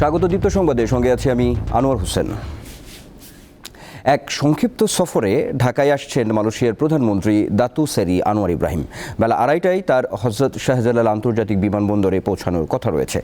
স্বাগত দীপ্ত সংবাদে। সঙ্গে আছি আমি আনোয়ার হোসেন। এক সংক্ষিপ্ত সফরে ঢাকায় আসছেন মালয়েশিয়ার প্রধানমন্ত্রী দাতু সেরি আনোয়ার ইব্রাহিম। বেলা আড়াইটায় তার হজরত শাহজালাল আন্তর্জাতিক বিমানবন্দরে পৌঁছানোর কথা রয়েছে।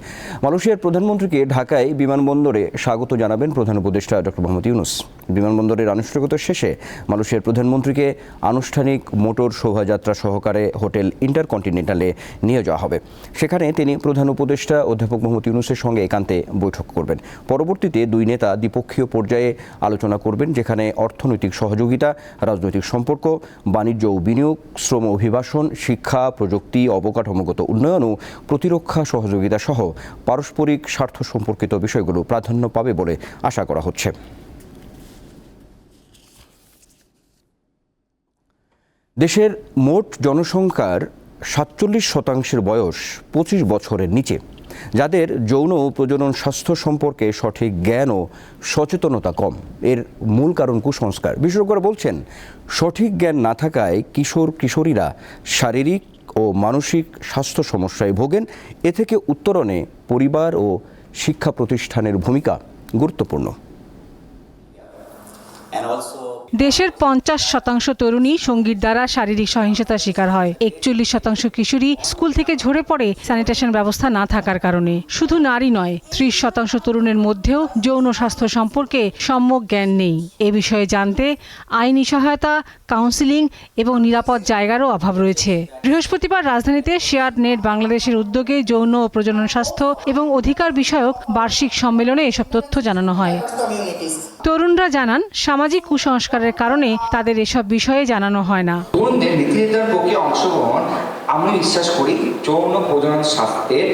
মালয়েশিয়ার প্রধানমন্ত্রীকে ঢাকায় বিমানবন্দরে স্বাগত জানাবেন প্রধান উপদেষ্টা ডক্টর মোহাম্মদ ইউনুস। বিমানবন্দরের আনুষ্ঠানিকতা শেষে মালয়েশিয়ার প্রধানমন্ত্রীকে আনুষ্ঠানিক মোটর শোভাযাত্রা সহকারে হোটেল ইন্টারকন্টিনেন্টালে নিয়ে যাওয়া হবে। সেখানে তিনি প্রধান উপদেষ্টা অধ্যাপক মোহাম্মদ ইউনুসের সঙ্গে একান্তে বৈঠক করবেন। পরবর্তীতে দুই নেতা দ্বিপক্ষীয় পর্যায়ে আলোচনা করবেন, যেখানে অর্থনৈতিক সহযোগিতা, রাজনৈতিক সম্পর্ক, বাণিজ্য ও বিনিয়োগ, শ্রম অভিবাসন, শিক্ষা, প্রযুক্তি, অবকাঠামোগত উন্নয়ন ও প্রতিরক্ষা সহযোগিতা সহ পারস্পরিক স্বার্থ সম্পর্কিত বিষয়গুলো প্রাধান্য পাবে বলে আশা করা হচ্ছে। দেশের মোট জনসংখ্যার সাতচল্লিশ শতাংশের বয়স পঁচিশ বছরের নিচে। যাদের যৌন প্রজনন স্বাস্থ্য সম্পর্কে সঠিক জ্ঞান ও সচেতনতা কম। এর মূল কারণ কুসংস্কার। বিশেষজ্ঞরা বলছেন, সঠিক জ্ঞান না থাকায় কিশোর, কিশোরীরা শারীরিক ও মানসিক স্বাস্থ্য সমস্যায় ভোগেন। এ থেকে উত্তরণে পরিবার ও শিক্ষা প্রতিষ্ঠানের ভূমিকা গুরুত্বপূর্ণ। দেশের পঞ্চাশ শতাংশ তরুণী সঙ্গীর দ্বারা শারীরিক সহিংসতার শিকার হয়। একচল্লিশ শতাংশ কিশোরী স্কুল থেকে ঝরে পড়ে স্যানিটেশন ব্যবস্থা না থাকার কারণে। শুধু নারী নয় ত্রিশ শতাংশ তরুণের মধ্যেও যৌন স্বাস্থ্য সম্পর্কে সম্যক জ্ঞান নেই। এ বিষয়ে জানতে আইনি সহায়তা কাউন্সিলিং এবং নিরাপদ জায়গারও অভাব রয়েছে। বৃহস্পতিবার রাজধানীতে শেয়ার নেট বাংলাদেশের উদ্যোগে যৌন ও প্রজনন স্বাস্থ্য এবং অধিকার বিষয়ক বার্ষিক সম্মেলনে এসব তথ্য জানানো হয়। তরুণরা জানান সামাজিক কুসংস্কারের কারণে তাদের এসব বিষয়ে জানানো হয় না। অংশগ্রহণ আমি বিশ্বাস করি, যৌন প্রজনন স্বাস্থ্যের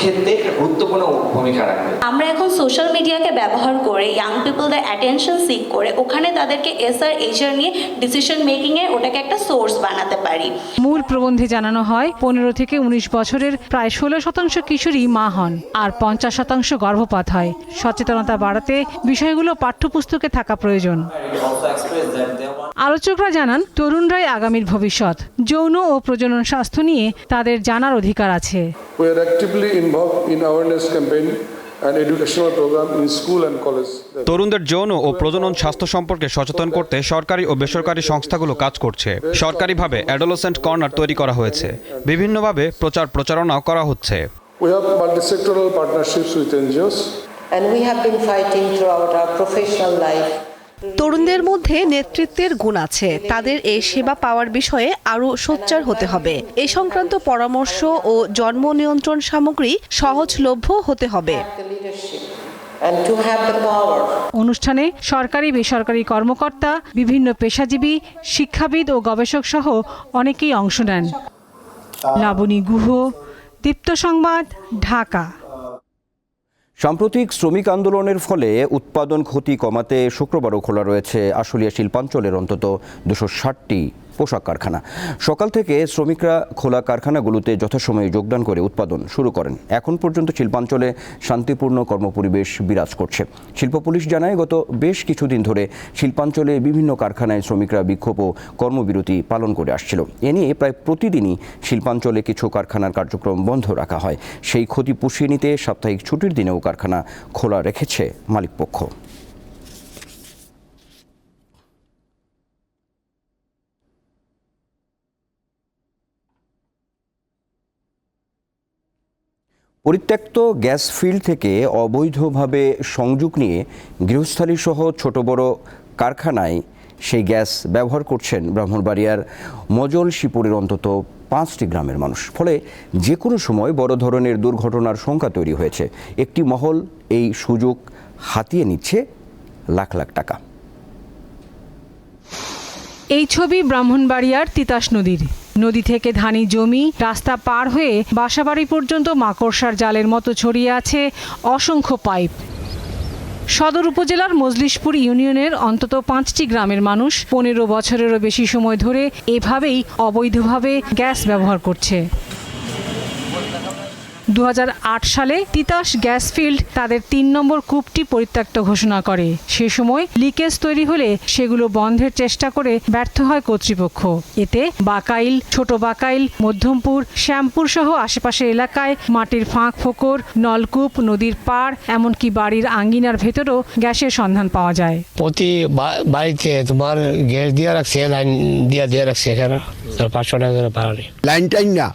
ক্ষেত্রে গুরুত্বপূর্ণ ভূমিকা রাখবে। আমরা এখন সোশ্যাল মিডিয়াকে ব্যবহার করে ইয়াং পিপলদের অ্যাটেনশন সিক করে ওখানে তাদেরকে এসআর এইচআর নিয়ে ডিসিশন মেকিংয়ে ওটাকে একটা সোর্স বানাতে পারি। মূল প্রবন্ধে জানানো হয় পনেরো থেকে উনিশ বছরের প্রায় ষোলো শতাংশ কিশোরী মা হন আর পঞ্চাশ শতাংশ গর্ভপাত হয়। সচেতনতা বাড়াতে বিষয়গুলো পাঠ্যপুস্তকে থাকা প্রয়োজন। আলোচকরা জানান তরুণরাই আগামীর ভবিষ্যৎ। যৌন ও প্রজনন স্বাস্থ্য নিয়ে তাদের জানার অধিকার আছে। We are actively involved in awareness campaign and educational program in school and college. তরুণদের যৌন ও প্রজনন স্বাস্থ্য সম্পর্কে সচেতন করতে সরকারি ও বেসরকারি সংস্থাগুলো কাজ করছে সরকারিভাবে অ্যাডোলসেন্ট কর্নার তৈরি করা হয়েছে বিভিন্নভাবে প্রচার প্রচারণাও করা হচ্ছে We have multi-sectoral partnerships with NGOs. and we have been fighting throughout our professional life তরুণদের মধ্যে নেতৃত্বের গুণ আছে। তাদের এই সেবা পাওয়ার বিষয়ে আরও সোচ্চার হতে হবে। এ সংক্রান্ত পরামর্শ ও জন্ম নিয়ন্ত্রণ সামগ্রী সহজলভ্য হতে হবে। অনুষ্ঠানে সরকারি, বেসরকারি কর্মকর্তা, বিভিন্ন পেশাজীবী, শিক্ষাবিদ ও গবেষক সহ অনেকেই অংশ নেন। লাবণী গুহ, দীপ্ত সংবাদ, ঢাকা। সাম্প্রতিক শ্রমিক আন্দোলনের ফলে উৎপাদন ক্ষতি কমাতে শুক্রবারও খোলা রয়েছে আশুলিয়া শিল্পাঞ্চলের অন্তত দুশো ষাটটি পোশাক কারখানা। সকাল থেকে শ্রমিকরা খোলা কারখানাগুলোতে যথাসময়ে যোগদান করে উৎপাদন শুরু করেন। এখন পর্যন্ত শিল্পাঞ্চলে শান্তিপূর্ণ কর্মপরিবেশ বিরাজ করছে। শিল্প পুলিশ জানায়, গত বেশ কিছুদিন ধরে শিল্পাঞ্চলে বিভিন্ন কারখানায় শ্রমিকরা বিক্ষোভ ও কর্মবিরতি পালন করে আসছিল। এ নিয়ে প্রায় প্রতিদিনই শিল্পাঞ্চলে কিছু কারখানার কার্যক্রম বন্ধ রাখা হয়। সেই ক্ষতি পুষিয়ে নিতে সাপ্তাহিক ছুটির দিনেও কারখানা খোলা রেখেছে মালিকপক্ষ। পরিত্যক্ত গ্যাস ফিল্ড থেকে অবৈধভাবে সংযোগ নিয়ে গৃহস্থালী সহ ছোট বড় কারখানায় সেই গ্যাস ব্যবহার করছেন ব্রাহ্মণবাড়িয়ার মজল শিপুরের অন্তত পাঁচটি গ্রামের মানুষ। ফলে যে কোনো সময় বড় ধরনের দুর্ঘটনার শঙ্কা তৈরি হয়েছে। একটি মহল এই সুযোগ হাতিয়ে নিচ্ছে লাখ লাখ টাকা। এই ছবি ব্রাহ্মণবাড়িয়ার তিতাস নদীর। নদী থেকে ধানি জমি রাস্তা পার হয়ে বাসাবাড়ি পর্যন্ত মাকড়সার জালের মতো ছড়িয়ে আছে অসংখ্য পাইপ। সদর উপজেলার মজলিশপুর ইউনিয়নের অন্তত পাঁচটি গ্রামের মানুষ পনেরো বছরেরও বেশি সময় ধরে এভাবেই অবৈধভাবে গ্যাস ব্যবহার করছে। দু হাজার আট সালে তিতাস গ্যাস ফিল্ড তাদের তিন নম্বর কূপটি পরিত্যক্ত ঘোষণা করে। সে সময় লিকেজ তৈরি হলে সেগুলো বন্ধের চেষ্টা করে ব্যর্থ হয় কর্তৃপক্ষ। এতে বাকাইল ছোট বাকাইল মধ্যমপুর শ্যামপুর সহ আশেপাশের এলাকায় মাটির ফাঁক ফোকর নলকূপ নদীর পাড় এমনকি বাড়ির আঙ্গিনার ভেতরও গ্যাসের সন্ধান পাওয়া যায়। প্রতি বা- বাড়িতে তোমার গ্যাস দিয়ে রাখছে লাইন দিয়ে দিয়ে রাখছে এখানে। পাঁচশো টাকা করে ভাড়া লাইন টাইন না।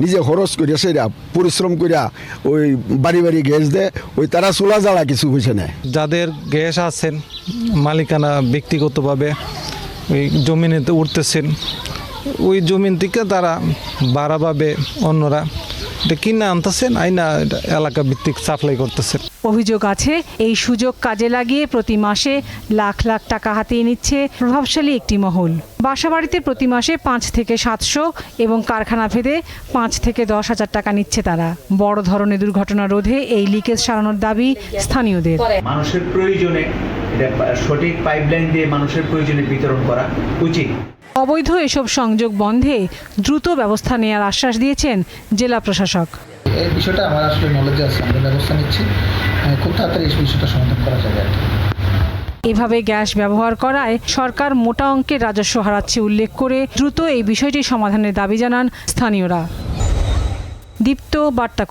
নিজে খরচ করিয়া সেরা, পরিশ্রম করিয়া ওই বাড়ি বাড়ি গ্যাস দেয় ওই তারা চুলা জ্বালা কিছু বুঝে নেয়। যাদের গ্যাস আছেন, মালিকানা ব্যক্তিগতভাবে ওই জমিনেতে উঠতেছেন, ওই জমিন থেকে তারা বাড়াভাবে অন্যরা এটা কিনে আনতেছেন আইনা এলাকা ভিত্তিক সাপ্লাই করতেছেন। অভিযোগ আছে এই সুযোগ কাজে লাগিয়ে প্রতি মাসে লাখ লাখ টাকা হাতিয়ে নিচ্ছে প্রভাবশালী একটি মহল। বাসাবাড়িতে প্রতি মাসে পাঁচ থেকে সাতশো এবং কারখানা ভেদে পাঁচ থেকে দশ হাজার টাকা নিচ্ছে তারা। বড় ধরনের দুর্ঘটনা রোধে এই লিকেজ সারানোর দাবি স্থানীয়দের। মানুষের প্রয়োজনে এটা সঠিক পাইপলাইন দিয়ে মানুষের প্রয়োজনে বিতরণ করা উচিত। অবৈধ এসব সংযোগ বন্ধে দ্রুত ব্যবস্থা নেওয়ার আশ্বাস দিয়েছেন জেলা প্রশাসক। এই বিষয়টা আমার আসলে নলেজে আছে আমরা ব্যবস্থা নিচ্ছি। খুব তাড়াতাড়ি এই বিষয়টা সমাধান করা যাবে আর এভাবে গ্যাস ব্যবহার করায় সরকার মোটা অঙ্কের রাজস্ব হারাচ্ছে উল্লেখ করে দ্রুত এই বিষয়টি সমাধানের দাবি জানান স্থানীয়রা। দীপ্ত বার্তা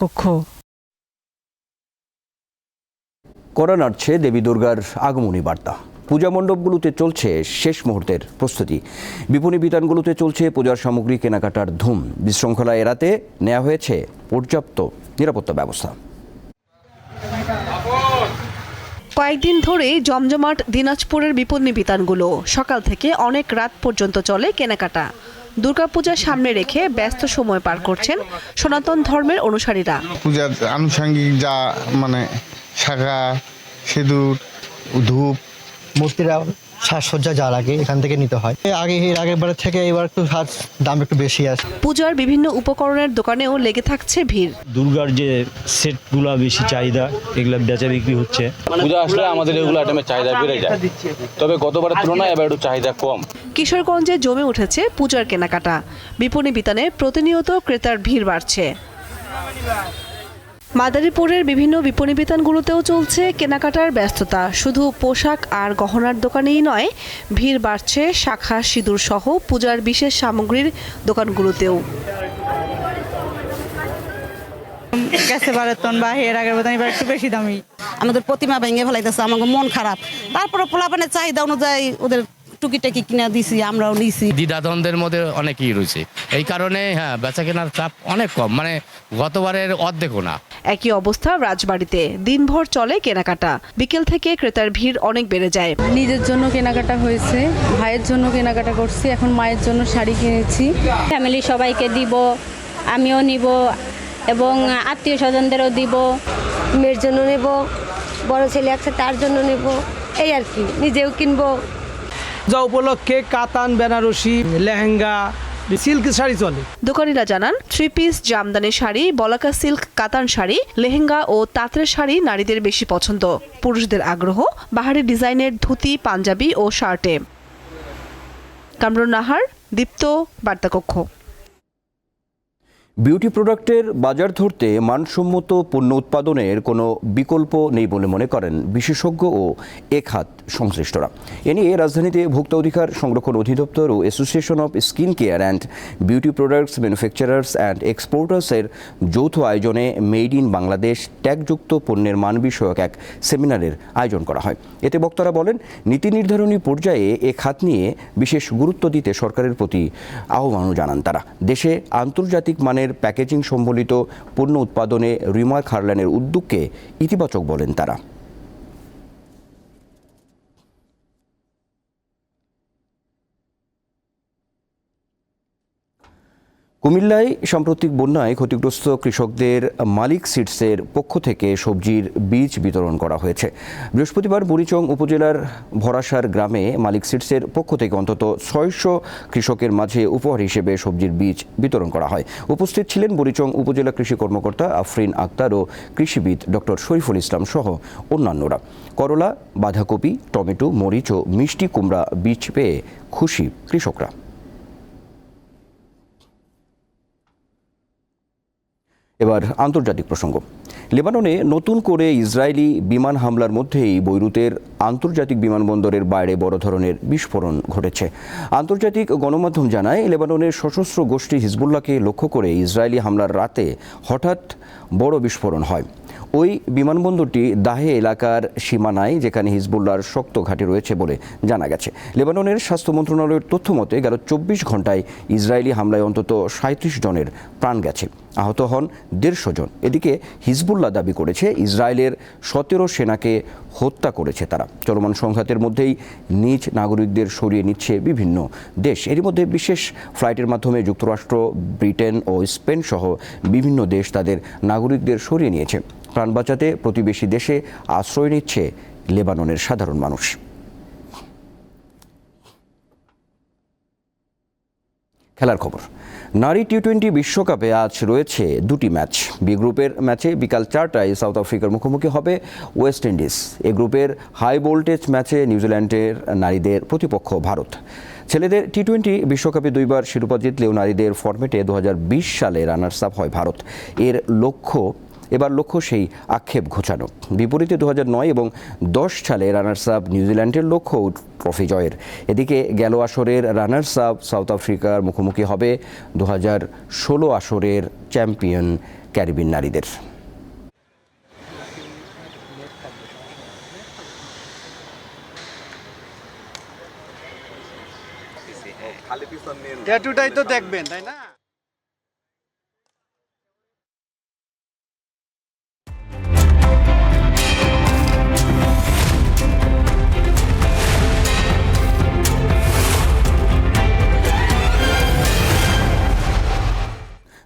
করা নাড়ছে দেবী দুর্গার আগমনী বার্তা। পূজা মণ্ডপগুলোতে চলছে শেষ মুহূর্তের প্রস্তুতি। বিপণী বিতানগুলোতে চলছে পূজার সামগ্রী কেনাকাটার ধুম। বিশৃঙ্খলা এড়াতে নেওয়া হয়েছে পর্যাপ্ত নিরাপত্তা ব্যবস্থা। কয়েকদিন ধরেই জমজমাট দিনাজপুরের বিপণী বিতানগুলো। সকাল থেকে অনেক রাত পর্যন্ত চলে কেনাকাটা। দুর্গাপূজা সামনে রেখে ব্যস্ত সময় পার করছেন সনাতন ধর্মের অনুসারীরা। পূজার আনুষঙ্গিক যা মানে শাখা সিঁদুর ধূপ। মূর্তিরা সাজসজ্জা যা লাগে এখান থেকে নিতে হয়। আগে এর আগের বারের থেকে এবার একটু সাজ দাম একটু বেশি আছে। পূজার বিভিন্ন উপকরণের দোকানেও লেগে থাকছে ভিড়। দুর্গার যে সেটগুলো বেশি চাহিদা এগুলো বেচা বিক্রি হচ্ছে। পূজা আসলে আমাদের এগুলো আইটেমের চাহিদা বেড়ে যায়। তবে গতবারের তুলনায় এবার একটু চাহিদা কম। কিশোরগঞ্জে জমে উঠেছে পূজার কেনাকাটা। বিপণী বিতানে প্রতিনিয়ত ক্রেতার ভিড় বাড়ছে। মাদারীপুরের বিভিন্ন বিপণী বিতানগুলোতেও চলছে কেনাকাটার ব্যস্ততা। শুধু পোশাক আর গহনার দোকানেই নয়, ভিড় বাড়ছে শাখা সিঁদুর সহ পূজার বিশেষ সামগ্রীর দোকানগুলোতেও। গেছে বারেতন বা এর একটু বেশি দামি। আমাদের প্রতিমা ভেঙে ফেলাইতেছে আমাকে মন খারাপ। তারপরে পোলাপানের চাহিদা অনুযায়ী ওদের টুকিটাকি কিনে দিছি আমরাও নিছি। দ্বিধাদ্বন্দ্বের মধ্যে অনেকই রয়েছে। এই কারণে হ্যাঁ বেচা কেনার চাপ অনেক কম। মানে গতবারের অর্ধেকও না। একই অবস্থা রাজবাড়িতে। দিনভর চলে কেনাকাটা। বিকেল থেকে ক্রেতার ভিড় অনেক বেড়ে যায়। নিজের জন্য কেনাকাটা হয়েছে ভাইয়ের জন্য কেনাকাটা করছি এখন মায়ের জন্য শাড়ি কিনেছি। ফ্যামিলি সবাইকে দিব আমিও নিব এবং আত্মীয় স্বজনদেরও দিব। মেয়ের জন্য নেব বড় ছেলে আছে তার জন্য নেব। এই আর কি নিজেও কিনবো। যা উপলক্ষে কাতান বেনারসি লেহেঙ্গা সিল্ক শাড়ি চলে। দোকানিরা জানান থ্রি পিস জামদানি শাড়ি বলাকা সিল্ক কাতান শাড়ি লেহেঙ্গা ও তাঁতের শাড়ি নারীদের বেশি পছন্দ। পুরুষদের আগ্রহ বাহারি ডিজাইনের ধুতি পাঞ্জাবি ও শার্টে। কামরুন নাহার দীপ্ত বার্তাকক্ষ। বিউটি প্রোডাক্টের বাজার ধরতে মানসম্মত পণ্য উৎপাদনের কোনো বিকল্প নেই বলে মনে করেন বিশেষজ্ঞ ও এ খাত। সংশ্লিষ্টরা। এ নিয়ে রাজধানীতে ভোক্তা অধিকার সংরক্ষণ অধিদপ্তর ও association of skin care and beauty products manufacturers and এক্সপোর্টার্সের যৌথ আয়োজনে মেড ইন বাংলাদেশ ট্যাগযুক্ত পণ্যের মান বিষয়ক এক সেমিনারের আয়োজন করা হয়। এতে বক্তারা বলেন, নীতি নির্ধারণী পর্যায়ে এ খাত নিয়ে বিশেষ গুরুত্ব দিতে সরকারের প্রতি আহ্বানও জানান তারা। দেশে আন্তর্জাতিক মানের প্যাকেজিং সম্বলিত পণ্য উৎপাদনে রিময় খারলানের উদ্যোগকে ইতিবাচক বলেন তারা। কুমিল্লায় সাম্প্রতিক বন্যায় ক্ষতিগ্রস্ত কৃষকদের মালিক সিডসের পক্ষ থেকে সবজির বীজ বিতরণ করা হয়েছে। বৃহস্পতিবার বুড়িচং উপজেলার ভরাসার গ্রামে মালিক সিডসের পক্ষ থেকে অন্তত ছয়শো কৃষকের মাঝে উপহার হিসেবে সবজির বীজ বিতরণ করা হয়। উপস্থিত ছিলেন বুড়িচং উপজেলা কৃষি কর্মকর্তা আফরিন আক্তার ও কৃষিবিদ ডক্টর শরীফুল ইসলাম সহ অন্যান্যরা। করলা, বাঁধাকপি, টমেটো, মরিচ ও মিষ্টি কুমড়া বীজ পেয়ে খুশি কৃষকরা। এবার আন্তর্জাতিক প্রসঙ্গ। লেবাননে নতুন করে ইসরায়েলি বিমান হামলার মধ্যেই বৈরুতের আন্তর্জাতিক বিমানবন্দরের বাইরে বড় ধরনের বিস্ফোরণ ঘটেছে। আন্তর্জাতিক গণমাধ্যম জানায়, লেবাননের সশস্ত্র গোষ্ঠী হিজবুল্লাহকে লক্ষ্য করে ইসরায়েলি হামলার রাতে হঠাৎ বড় বিস্ফোরণ হয়। ওই বিমানবন্দরটি দাহে এলাকার সীমানায়, যেখানে হিজবুল্লাহর শক্ত ঘাঁটি রয়েছে বলে জানা গেছে। লেবাননের স্বাস্থ্য মন্ত্রণালয়ের তথ্য মতে, গেল চব্বিশ ঘন্টায় ইসরায়েলি হামলায় অন্তত সাঁত্রিশ জনের প্রাণ গেছে। আহত হন দেড়শো জন। এদিকে হিজবুল্লাহ দাবি করেছে, ইসরায়েলের সতেরো সেনাকে হত্যা করেছে তারা। চলমান সংঘাতের মধ্যেই নিজ নাগরিকদের সরিয়ে নিচ্ছে বিভিন্ন দেশ। এরই মধ্যে বিশেষ ফ্লাইটের মাধ্যমে যুক্তরাষ্ট্র, ব্রিটেন ও স্পেন সহ বিভিন্ন দেশ তাদের নাগরিকদের সরিয়ে নিয়েছে। প্রাণ বাঁচাতে প্রতিবেশী দেশে আশ্রয় নিচ্ছে লেবাননের সাধারণ মানুষ। খেলার খবর। নারী টি টোয়েন্টি বিশ্বকাপে আজ রয়েছে দুটি ম্যাচ। বি গ্রুপের ম্যাচে বিকাল চারটায় সাউথ আফ্রিকার মুখোমুখি হবে ওয়েস্ট ইন্ডিজ। এ গ্রুপের হাই ভোল্টেজ ম্যাচে নিউজিল্যান্ডের নারীদের প্রতিপক্ষ ভারত। ছেলেদের টি টোয়েন্টি বিশ্বকাপে দুইবার শিরোপা জিতলেও নারীদের ফর্মেটে দু সালে রানার্স আপ হয় ভারত। এর লক্ষ্য এবার লক্ষ্য সেই আক্ষেপ ঘোচানো। বিপরীতে দু নয় এবং দশ সালে রানার্স আপ নিউজিল্যান্ডের লক্ষ্য ট্রফি জয়ের। এদিকে গেল আসরের রানার্স আপ সাউথ আফ্রিকার মুখোমুখি হবে দু ষোলো আসরের চ্যাম্পিয়ন ক্যারিবিন নারীদের। ট্যাটুটাই তো দেখবেন, তাই না?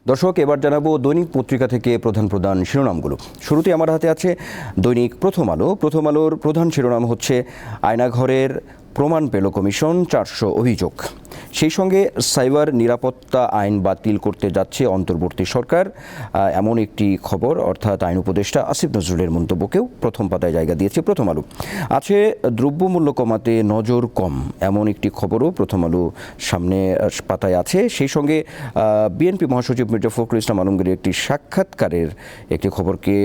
দর্শক, এবার জানাব দৈনিক পত্রিকা থেকে প্রধান প্রধান শিরোনামগুলো। শুরুতে আমার হাতে আছে দৈনিক প্রথম আলো। প্রথম আলোর প্রধান শিরোনাম হচ্ছে আয়নাঘরের প্রমাণ পেল কমিশন, চারশো অভিযোগ। সেই সঙ্গে সাইবার নিরাপত্তা আইন বাতিল করতে যাচ্ছে অন্তর্বর্তী সরকার। এমন একটি খবর, অর্থাৎ আইন উপদেষ্টা আসিফ নজরুলের মন্তব্যকেও প্রথম পাতায় জায়গা দিয়েছে প্রথম আলো। আছে দ্রব্যমূল্য কমাতে নজর কম, এমন একটি খবরও প্রথম আলো সামনে পাতায় আছে। সেই সঙ্গে বিএনপি মহাসচিব মির্জা ফখরুল ইসলাম আলমগীর একটি সাক্ষাৎকারের একটি খবরকে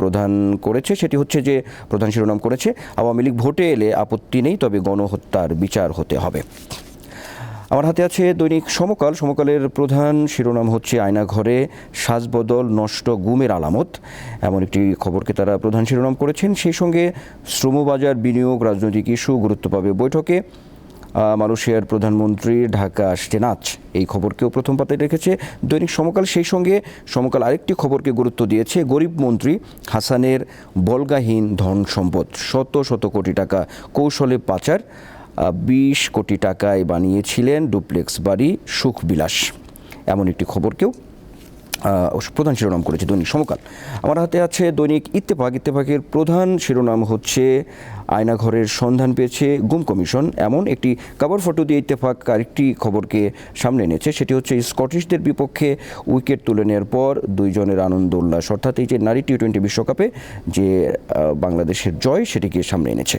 প্রদান করেছে। সেটি হচ্ছে যে, প্রধান শিরোনাম করেছে, আওয়ামী লীগ ভোটে এলে আপত্তি নেই, তবে গণহত্যার বিচার হতে হবে। আমার হাতে আছে দৈনিক সমকাল। সমকালের প্রধান শিরোনাম হচ্ছে আয়নাঘরে সাজবদল নষ্ট গুমের আলামত। এমন একটি খবরকে তারা প্রধান শিরোনাম করেছেন। সেই সঙ্গে শ্রমবাজার বিনিয়োগ, রাজনৈতিক ইস্যু, গুরুত্ব পাবে বৈঠকে। মালয়েশিয়ার প্রধানমন্ত্রী ঢাকা আসছে নাচ এই খবরকেও প্রথম পাতায় রেখেছে দৈনিক সমকাল। সেই সঙ্গে সমকাল আরেকটি খবরকে গুরুত্ব দিয়েছে গরিব মন্ত্রী হাসানের বলগাহীন ধন সম্পদ। শত শত কোটি টাকা কৌশলে পাচার। বিশ কোটি টাকায় বানিয়েছিলেন ডুপ্লেক্স বাড়ি সুখবিলাস। এমন একটি খবরকেও প্রধান শিরোনাম করেছে দৈনিক সমকাল। আমার হাতে আছে দৈনিক ইত্তেফাক। ইত্তেফাকের প্রধান শিরোনাম হচ্ছে আয়নাঘরের সন্ধান পেয়েছে গুম কমিশন। এমন একটি কাভার ফটো দিয়ে ইত্তেফাক, আরেকটি খবরকে সামনে এনেছে। সেটি হচ্ছে, স্কটিশদের বিপক্ষে উইকেট তুলে নেওয়ার পর দুইজনের আনন্দ উল্লাস। অর্থাৎ এই যে নারী টি টোয়েন্টি বিশ্বকাপে যে বাংলাদেশের জয়, সেটিকে সামনে এনেছে।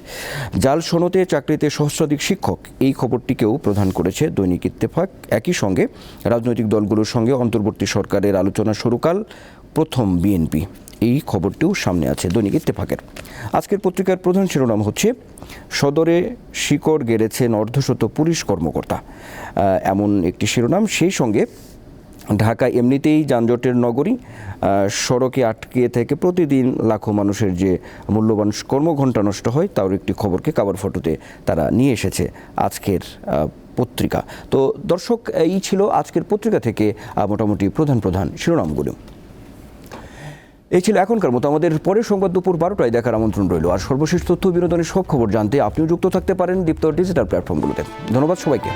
জাল সনতে চাকরিতে সহস্রাধিক শিক্ষক। এই খবরটিকেও প্রধান করেছে দৈনিক ইত্তেফাক। একই সঙ্গে রাজনৈতিক দলগুলোর সঙ্গে অন্তর্বর্তী সরকারের আলোচনা শুরুকাল প্রথম বিএনপি। এই খবরটিও সামনে আছে দৈনিক ইত্তেফাকের। আজকের পত্রিকার প্রধান শিরোনাম হচ্ছে, সদরে শিকড় গেড়েছেন অর্ধশত পুলিশ কর্মকর্তা। এমন একটি শিরোনাম, সেই সঙ্গে ঢাকা এমনিতেই যানজটের নগরী সড়কে আটকে থেকে প্রতিদিন লাখো মানুষের যে মূল্যবান কর্মঘণ্টা নষ্ট হয়, তার একটি খবরকে কাবার ফটোতে তারা নিয়ে এসেছে আজকের পত্রিকা। তো দর্শক, এই ছিল আজকের পত্রিকা থেকে মোটামুটি প্রধান প্রধান শিরোনামগুলো। এই ছিল এখনকার মতো। আমাদের পরের সংবাদ দুপুর বারোটায় দেখার আমন্ত্রণ রইল। আর সর্বশেষ তথ্য বিনোদনের সব খবর জানতে আপনিও যুক্ত থাকতে পারেন দীপ্ত ডিজিটাল প্ল্যাটফর্মগুলোতে ধন্যবাদ সবাইকে।